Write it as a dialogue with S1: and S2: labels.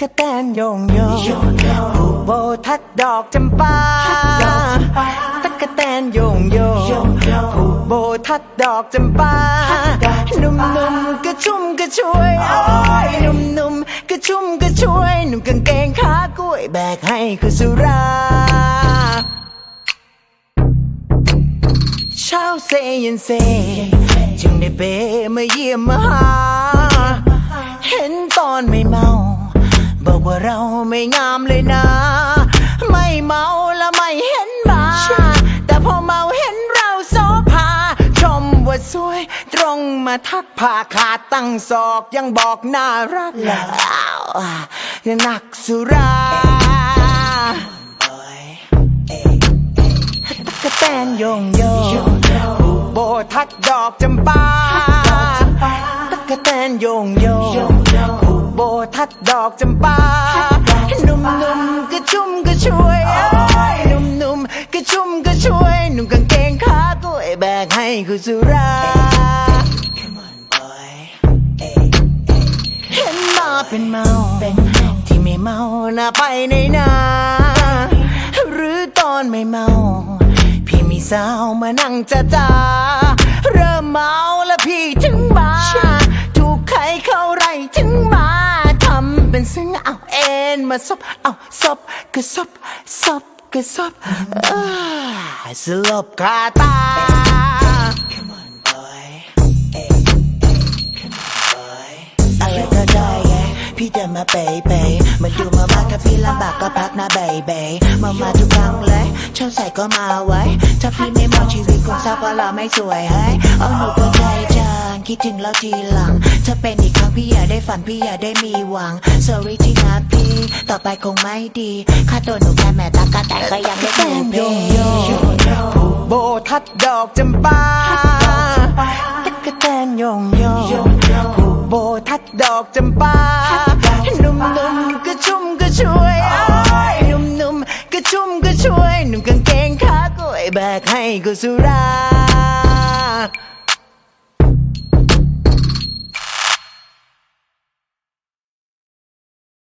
S1: กแตนโยงโยผูกโบทัดดอกจำปาตะกแตนโยงโยผูกโบทัดดอกจำปาหนุ่มๆกระชุ่มกระชวยโอ้ยหนุ่มๆกระชุ่มกระชวยหนุ่มกางเกงขากล้วยแบกให้คือสุราเช้าเซย็นเซจึงได้เปมาเยี่ยมมาหา เราไม่งามเลยนะ ไม่เมาและไม่เห็นบาแต่พอเมาเห็นเราโซภา ชมว่าสวย ตรงมาทักผ้าขาดตั้งศอกยังบอกน่ารักอ้าวนักสุราตะกแตนโยงโยโบทัดดอกจำปาตะกะแตนโยงโย ดดอกจำปาหนุ่มๆกระชุ่มกระชวยเอ้ยหนุ่มๆกระชุ่มกระชวยหนุ่มกางเกงขาตัวแบกให้คุณสุราเห็นมาเป็นเมาที่ไม่เมาน่าไปในนาหรือตอนไม่เมาพี่มีสาวมานั่งจ้าจ้าเริ่มเมาแล้วพี่ เอ็นมาซบเอาซบก็ซบซบก็ซบอ้อสลบคาตาอะไรก็ได้ไงพี่เดินมาเปย์เปย์มาดูมาบ้างถ้าพี่ลำบากก็พักนะเบย์เบย์มามาทุกครั้งเลยชอบใส่ก็มาไว้ ถ้าพี่ไม่มองชีวิตคงเศร้าเพราะเราไม่สวยเฮ้ยเอาหนูก็ใจจ คิดถึงเราทีหลังถ้าเป็นอีกครั้งพี่อยากได้ฝันพี่อยากได้มีหวัง sorry ที่นะพี่ต่อไปคงไม่ดีค่าตัวหนูแค่แม่ตากาแต่ก็ยังไม่ถูกเพผูกโบทัดดอกจำปาตะกะแตนโยงโยผูกโบทัดดอกจำปาหนุ่มๆกระชุ่มกระชวยเอ้ยหนุ่มๆกระชุ่มกระชวยหนุ่มกางเกงขากล้วยแบกให้กุสุรา